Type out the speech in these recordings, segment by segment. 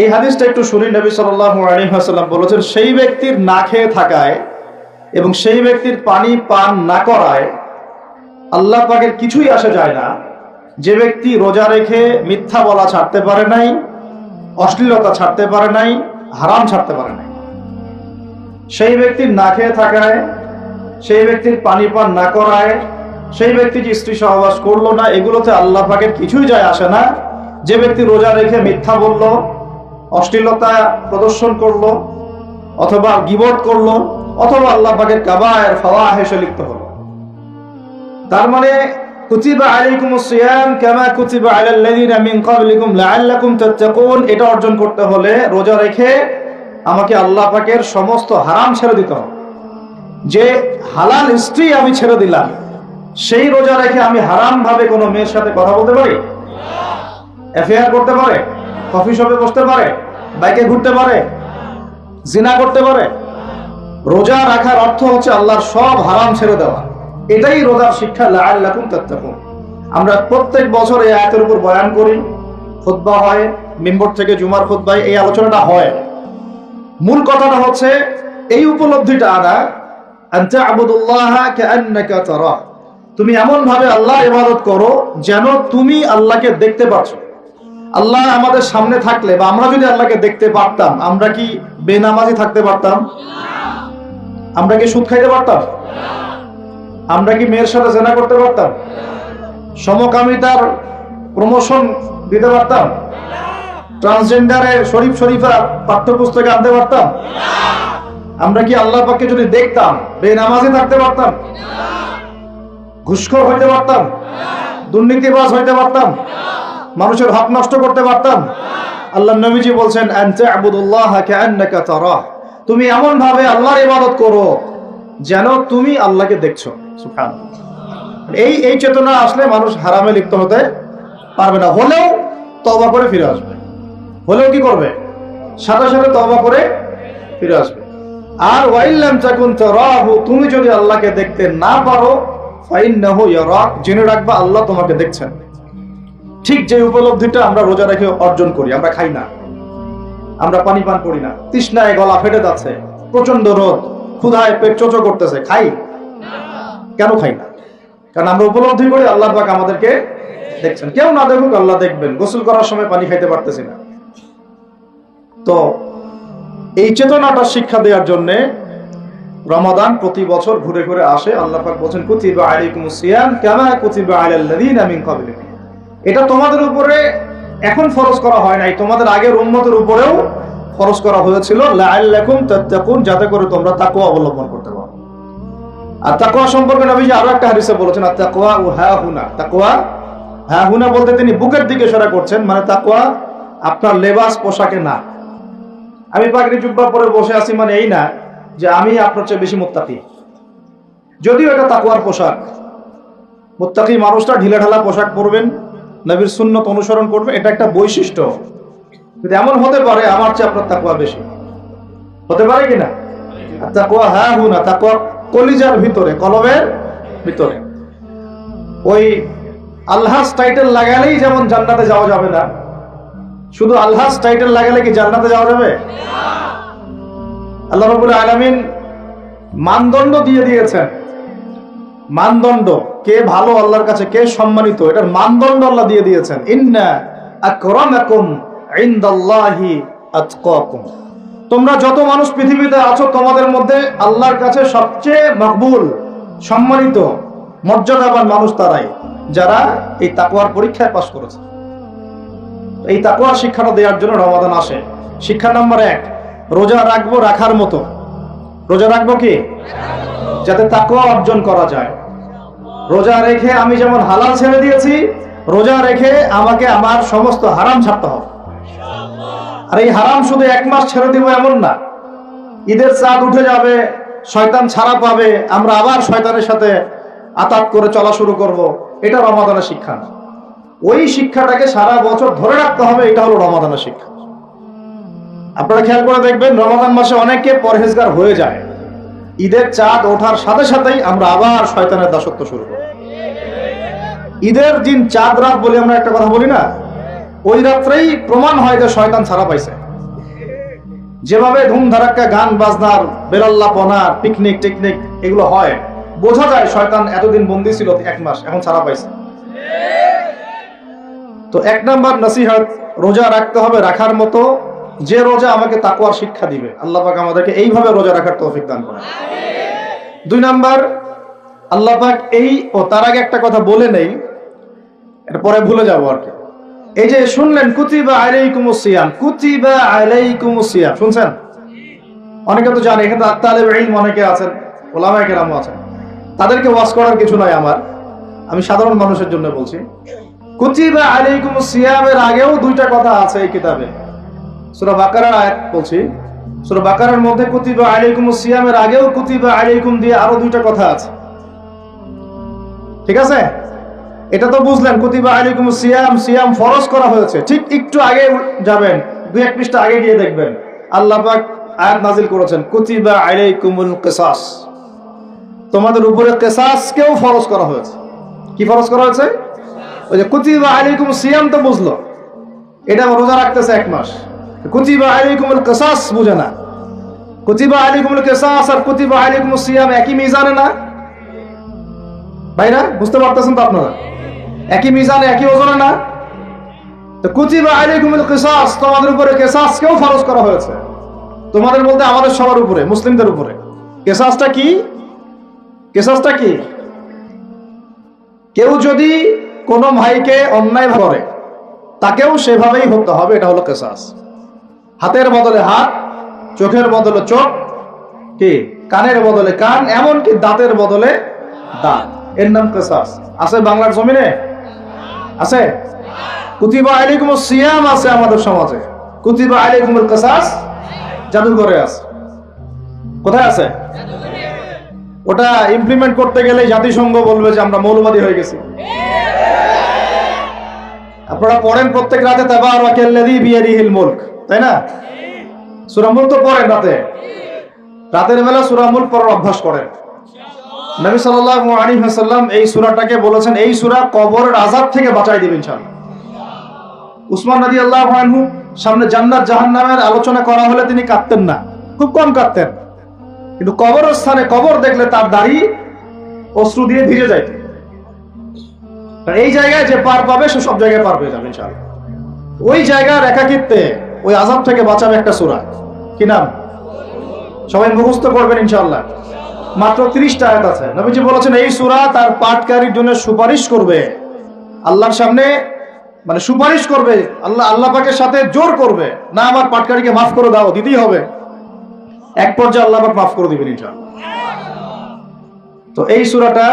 এই হাদিসটা একটু শুনি নবী সাল্লাল্লাহু আলাইহি ওয়াসাল্লাম বলেছেন, সেই ব্যক্তির না খেয়ে থাকায় এবং সেই ব্যক্তির পানি পান না করায় আল্লাহ পাকের কিছুই আসে যায় না। যে ব্যক্তি রোজা রেখে মিথ্যা বলা ছাড়তে পারে নাই, অশ্লীলতা ছাড়তে পারে নাই, হারাম ছাড়তে পারে নাই। সেই ব্যক্তির না খেয়ে থাকায়, সেই ব্যক্তির পানি পান না করায়, সেই ব্যক্তি যে স্ত্রী সহবাস করল না, এগুলোতে আল্লাহ পাকের কিছুই যায় আসে না। যে ব্যক্তি রোজা রেখে মিথ্যা বলল অশ্লীলতা প্রদর্শন করল, অথবা গিবত করল, অথবা আল্লাহ পাকের কাবায়ের ফাওয়া হেসে লিপ্ত হলো। তার মানে এটা অর্জন করতে হলে রোজা রেখে আমাকে আল্লাহ সমস্ত হারাম ছেড়ে যে হালাল আমি ছেড়ে দিলাম, সেই রোজা রেখে আমি হারাম ভাবে কোনো মেয়ের সাথে কথা বলতে পারি? করতে পারে? কফি শপে বসতে পারে? বাইকে ঘুরতে পারে? জিনা করতে পারে? রোজা রাখার অর্থ হচ্ছে আল্লাহর সব হারাম ছেড়ে দেওয়া। এটাই রোজার শিক্ষা, লাআল্লাকুম তাত্তাকুন। আমরা প্রত্যেক বছর এই আয়াতের উপর বয়ান করি, খুতবা হয়, মেম্বর থেকে জুমার খুতবায় এই আলোচনাটা হয়। মূল কথাটা হচ্ছে, এই উপলব্ধিটা তারা তুমি এমন ভাবে আল্লাহ ইবাদত করো যেন তুমি আল্লাহকে দেখতে পাচ্ছ আল্লাহ আমাদের সামনে থাকলে বা আমরা যদি আল্লাহকে দেখতে পারতাম, আমরা কি বেনামাজি থাকতে পারতাম? আমরা কি সুদ খাইতে পারতাম? আমরা কি মেয়ের সাথে জেনা করতে পারতাম? সমকামিতার প্রমোশন দিতে পারতাম? ট্রান্সজেন্ডারের শরীফ শরীফা পাঠ্যপুস্তকে আনতে পারতাম? আমরা কি আল্লাহ পাককে যদি দেখতাম, বেনামাজি থাকতে পারতাম? ঘুষখোর হইতে পারতাম? দুর্নীতিবাজ হইতে পারতাম? মানুষের হক নষ্ট করতে পারতাম। আল্লাহ নবীজি বলছেন তুমি এমন ভাবে আল্লাহর ইবাদত করো যেন তুমি আল্লাহকে দেখছ। এই এই চেতনা আসলে মানুষ হারামে লিপ্ত হতে পারবে না। হলেও তওবা করে ফিরে আসবে। হলেও কি করবে? সাথে সাথে তওবা করে ফিরে আসবে। আর ওয়াইল্লাম তাকুন তারাহু, তুমি যদি আল্লাহকে দেখতে না পারো, ফাইন্নাহু ইয়ারাক, জেনে রাখবা আল্লাহ তোমাকে দেখছেন। ঠিক যে উপলব্ধিটা আমরা রোজা রেখে অর্জন করি, আমরা খাই না। আমরা পানি পান করি না। তৃষ্ণায় গলা ফেটে যাচ্ছে প্রচণ্ড রোদ, ক্ষুধায় পেট চোচো করতেছে, খাই? কেন খাই না? কারণ আমরা উপলব্ধি করি আল্লাহ পাক আমাদেরকে দেখছেন। কেউ না দেখুক আল্লাহ দেখবেন, গোসল করার সময় পানি খাইতে পারতেছি না। তো এই চেতনাটা শিক্ষা দেওয়ার জন্য রমাদান প্রতি বছর ঘুরে ঘুরে আসে। আল্লাহ পাক বলছেন, কুতিবা আলাইকুমুস সিয়াম কামা কুতিবা আলাল লাযিনা মিন ক্বাবলিকুম এটা তোমাদের উপরে এখন ফরজ করা হয় নাই। তোমাদের আগের উম্মতের উপরেও ফরজ করা হয়েছিল। যাতে করে তোমরা তাকওয়া অবলম্বন করতে পারো। আর তাকওয়া সম্পর্কে নবীজি আরও একটা হাদিসে বলেছেন আর তাকওয়া ও হা হুনা। তাকওয়া হা হুনা বলতে তিনি বুকের দিকে ইশারা করছেন মানে তাকওয়া আপনার লেবাস, পোশাকে না। আমি পাগড়ি জুব্বা পরে বসে আছি মানে এই না যে আমি আপনার চেয়ে বেশি মুত্তাকি। যদিও এটা তাকওয়ার পোশাক। মুত্তাকি মানুষটা ঢিলা ঢালা পোশাক পরবেন নবীর সুন্নত অনুসরণ করবে, এটা একটা বৈশিষ্ট্য। কিন্তু এমন হতে পারে আমার চেয়ে আপনার তাকুয়া বেশি। হতে পারে কিনা? তাকুয়া হ্যাঁ হু, না তাকুয়া কলিজার ভিতরে, কলমের ভিতরে। ওই আল্লাহস টাইটেল লাগালেই যেমন জান্নাতে যাওয়া যাবে না, শুধু আল্লাহস টাইটেল লাগালে কি জান্নাতে যাওয়া যাবে? আল্লাহ রবুল আলমিন মানদণ্ড দিয়ে দিয়েছেন। মানদণ্ড, কে ভালো আল্লাহর কাছে, কে সম্মানিত, এটার মানদণ্ড আল্লাহ দিয়ে দিয়েছেন। ইন্না আকরামাকুম ইনদাল্লাহি আতকাকুম। তোমরা যত মানুষ পৃথিবীতে আছো, তোমাদের মধ্যে আল্লাহর কাছে সবচেয়ে মকবুল, সম্মানিত, মর্যাদাবান মানুষ তারাই, যারা এই তাকওয়ার পরীক্ষায় পাশ করেছে। এই তাকওয়ার শিক্ষাটা দেওয়ার জন্য রমাদান আসে। শিক্ষা নাম্বার এক, রোজা রাখব রাখার মতো। রোজা রাখব কি? যাতে তাকওয়া অর্জন করা যায়। রোজা রেখে আমি যেমন হালাল ছেড়ে দিয়েছি, রোজা রেখে আমাকে আমার সমস্ত হারাম ছাড়তে হবে। আর এই হারাম শুধু এক মাস ছেড়ে দিব এমন না। ঈদের চাঁদ উঠে যাবে, শয়তান ছাড়া পাবে, আমরা আবার শয়তানের সাথে আতাত করে চলা শুরু করব। এটা রমাদানের শিক্ষা। না ওই শিক্ষাটাকে সারা বছর ধরে রাখতে হবে, এটা হলো রমাদানের শিক্ষা। আপনারা খেয়াল করে দেখবেন, রমাদান মাসে অনেকে পরহেজগার হয়ে যায়। ঈদের চাঁদ ওঠার সাথে সাথেই আমরা আবার শয়তানের দাসত্ব শুরু করি ঈদের দিন চাঁদ রাত বলে আমরা একটা কথা বলি না? ওই রাত্রেই প্রমাণ হয় যে শয়তান ছাড়া পাইছে। যেভাবে ধুমধারাক্কা গান বাজনার বেলাল্লাপনার পিকনিক টিকনিক এগুলো হয়, বোঝা যায় শয়তান এতদিন বন্দি ছিল এক মাস, এখন ছাড়া পাইছে। তো এক নাম্বার নসিহত, রোজা রাখতে হবে, রাখার মতো যে রোজা আমাকে তাকুয়ার শিক্ষা দিবে, আল্লাহ পাক আমাদেরকে এইভাবে রোজা রাখার তৌফিক দান করে দুই নাম্বার, আল্লাহ পাক এই, ও তার আগে একটা কথা বলে নেই, এটা পরে ভুলে যাব আর কি। এই যে শুনলেন, কুতিবা আলাইকুম সিয়াম, কুতিবা আলাইকুম সিয়াম, শুনছেন? অনেকে তো জানে, এখানে তালেব ইলম অনেকে আছেন, ওলামায়ে কেরামও আছেন। তাদেরকে ওয়াজ করার কিছু নয় আমার, আমি সাধারণ মানুষের জন্য বলছি। কুতিবা আলাইকুম সিয়ামের আগেও দুইটা কথা আছে এই কিতাবে। সূরা আয়াত বলছি। সূরা বাকারার মধ্যে কুতিবা আলাইকুম সিয়ামের আগেও কুতিবা আলাইকুম দিয়ে আরও দুইটা কথা আছে। ঠিক আছে? এটা তো বুঝলেন, কুতিবা আলাইকুম সিয়াম সিয়াম ফরজ করা হয়েছে। ঠিক একটু আগে যাবেন, দুই এক পৃষ্ঠা আগে গিয়ে দেখবেন। আল্লাহ পাক আয়াত নাজিল করেছেন, কুতিবা আলাইকুমুল কিসাস। তোমাদের উপরে কেসাসকেও ফরজ করা হয়েছে। কি ফরজ করা হয়েছে? ওই যে কুতিবা আলাইকুম সিয়াম তো বুঝলো। এটা রোজা রাখতেছে এক মাস। কুতিবা আলাইকুমুল কিসাস বুঝে না। কুতিবা আলাইকুমুল কিসাস আর কুতিবা আলাইকুম সিয়াম একই মিজানে না? ভাইরা, বুঝতে পারতেছেন তো আপনারা? একই মিজানে, একই ওজনে না? তো কুতিবা আলাইকুমুল কিসাস, তোমাদের উপরে কিসাসকেও ফরজ করা হয়েছে। তোমাদের বলতে আমাদের সবার উপরে, মুসলিমদের উপরে। কেসাসটা কি? কেসাসটা কি? কেউ যদি কোনো ভাইকে অন্যায় করে, তাকেও সেভাবেই হতে হবে, এটা হলো কেসাস। হাতের বদলে হাত, চোখের বদলে চোখ, কি? কানের বদলে কান, এমনকি দাঁতের বদলে দাঁত। এর নাম কেসাস। আছে বাংলার জমিনে? আছে? কুতিবা আলাইকুম সিয়াম আছে আমাদের সমাজে। কুতিবা আলাইকুমুল কেসাস? জাদুঘরে আছে। কোথায় আছে? ওটা ইমপ্লিমেন্ট করতে গেলে জাতিসংঘ বলবে যে আমরা মৌলবাদী হয়ে গেছি। আপনারা পড়েন প্রত্যেক রাতে তাবার ওয়াকাল্লাযী বিয়াদিহিল মুলক। তাই না? সূরা মুলক তো পড়েন রাতে। রাতের বেলা সূরা মুলক পড়ার অভ্যাস করেন। নবী সাল্লাল্লাহু আলাইহি ওয়াসাল্লাম এই সূরাটাকে বলেছেন, এই সূরা কবরের আযাব থেকে বাঁচাই দিবেন ইনশাআল্লাহ। উসমান রাদিয়াল্লাহু আনহু সামনে জান্নাত জাহান্নামের আলোচনা করা হলে তিনি কাঁদতেন না। খুব কম কাঁদতেন। কিন্তু কবর স্থানে কবর দেখলে তার দাড়ি অশ্রু দিয়ে ভিজে যাইত এই জায়গায় যে পার পাবে, সে সব জায়গায় পার পেয়ে যাবে ইনশাআল্লাহ। ওই জায়গার একাকিত্বে ওই আজাব থেকে বাঁচাবে একটা সূরা। কি নাম? সবাই মুখস্থ করবেন ইনশাআল্লাহ। মাত্র তিরিশটা আয়াত আছে। নবীজি বলেছেন, এই সুরা তার পাঠকারীর জন্য সুপারিশ করবে। আল্লাহর সামনে মানে সুপারিশ করবে। আল্লাহ আল্লাহ পাকের সাথে জোর করবে। না আমার পাটকারীকে মাফ করে দাও, দিতেই হবে। এক পর্যায়ে আল্লাহ পাক মাফ করে দিবেন ইনশাআল্লাহ। তো এই সূরাটা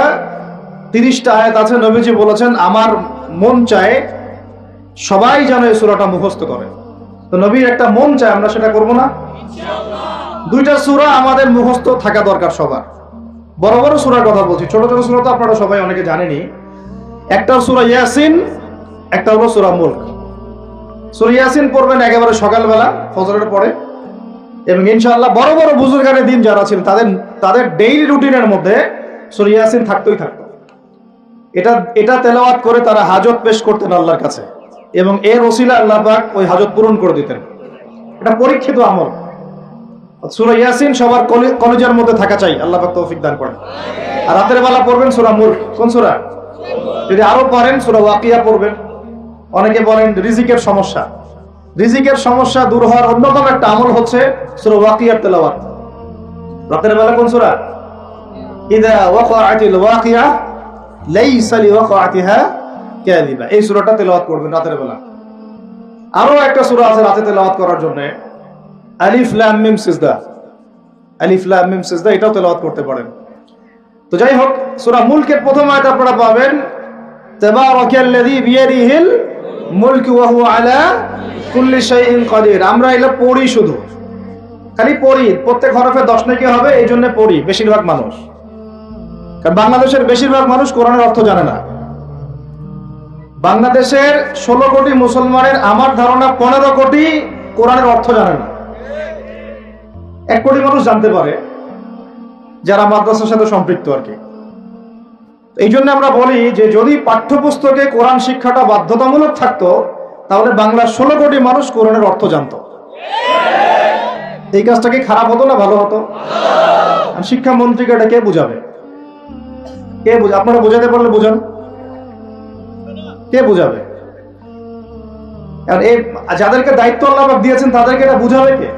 তিরিশটা আয়াত আছে। নবীজি বলেছেন, আমার মন চায় সবাই যেন এই সূরাটা মুখস্থ করে। তো নবীর একটা মন চায়, আমরা সেটা করব না। দুইটা সূরা আমাদের মুখস্থ থাকা দরকার সবার। বড় বড় সুরার কথা বলছি, ছোট ছোট সূরা তো আপনারা সবাই অনেকে জানেনি একটা সূরা ইয়াসিন একটা হলো সূরা মুলক। সূরা ইয়াসিন পড়বেন একেবারে সকালবেলা, ফজরের পরে। এবং ইনশাআল্লাহ বড় বড় বুজুর্গানের দিন যারা ছিলেন, তাদের তাদের ডেইলি রুটিনের মধ্যে সূরা ইয়াসিন থাকতোই থাকতো। এটা এটা তেলাওয়াত করে তারা হাজত পেশ করতেন আল্লাহর কাছে। এবং এর ওসিলা আল্লাহ পাক ওই হাজত পূরণ করে দিতেন। এটা পরীক্ষিত আমল। সূরা ইয়াসিন সবার কলি- কলেজের মধ্যে থাকা চাই, আল্লাহ পাক তৌফিক দান করেন। আর রাতের বেলা পড়বেন সূরা মুলক। কোন সূরা? যদি আরও পারেন সূরা ওয়াকিয়া পড়বেন। অনেকে বলেন রিজিকের সমস্যা। রিজিকের সমস্যা দূর হওয়ার অন্যতম একটা আমল হচ্ছে সূরা ওয়াকিয়ার তেলাওয়াত। রাতের বেলা কোন সূরা? ইদা ওয়াকাআতিল ওয়াকিয়া, লাইসা লিওয়াকাআতিহা কাযিবা এই সূরাটা তেলাওয়াত করবেন রাতের বেলা। আরও একটা সূরা আছে রাতে তেলাওয়াত করার জন্য। আলিফ, লাম, মিম, সিজদা। আলিফ, লাম, মিম, সিজদা, এটাও তেলাওয়াত করতে পারেন। তো যাই হোক, সূরা মুলকের প্রথম আয়াত আপনারা পাবেন, তাবারাকাল্লাযী বিয়াদিহিল মুলকু ওয়া হুয়া আলা কুল্লি শাইইন কাদির। আমরা এটা পড়ি শুধু। খালি পড়ি, প্রত্যেক হরফে দশ নাকি হবে, এই জন্য পড়ি, বেশিরভাগ মানুষ। কারণ বাংলাদেশের বেশিরভাগ মানুষ কোরআনের অর্থ জানে না। বাংলাদেশের ষোলো কোটি মুসলমানের আমার ধারণা পনেরো কোটি কোরআনের অর্থ জানে না। এক কোটি মানুষ জানতে পারে, যারা মাদ্রাসার সাথে সম্পৃক্ত আর কি। এই জন্য আমরা বলি যে, যদি পাঠ্যপুস্তকে কোরআন শিক্ষাটা বাধ্যতামূলক থাকতো, তাহলে বাংলার ষোলো কোটি মানুষ কোরআনের অর্থ জানতো। এই কাজটা কি খারাপ হতো না ভালো হতো? শিক্ষামন্ত্রীকে এটা কে বুঝাবে? কে বুঝ আপনারা বোঝাতে পারলে বুঝান। কে বুঝাবে? যাদেরকে দায়িত্ব আল্লাহ দিয়েছেন তাদেরকে এটা বুঝাবে কে?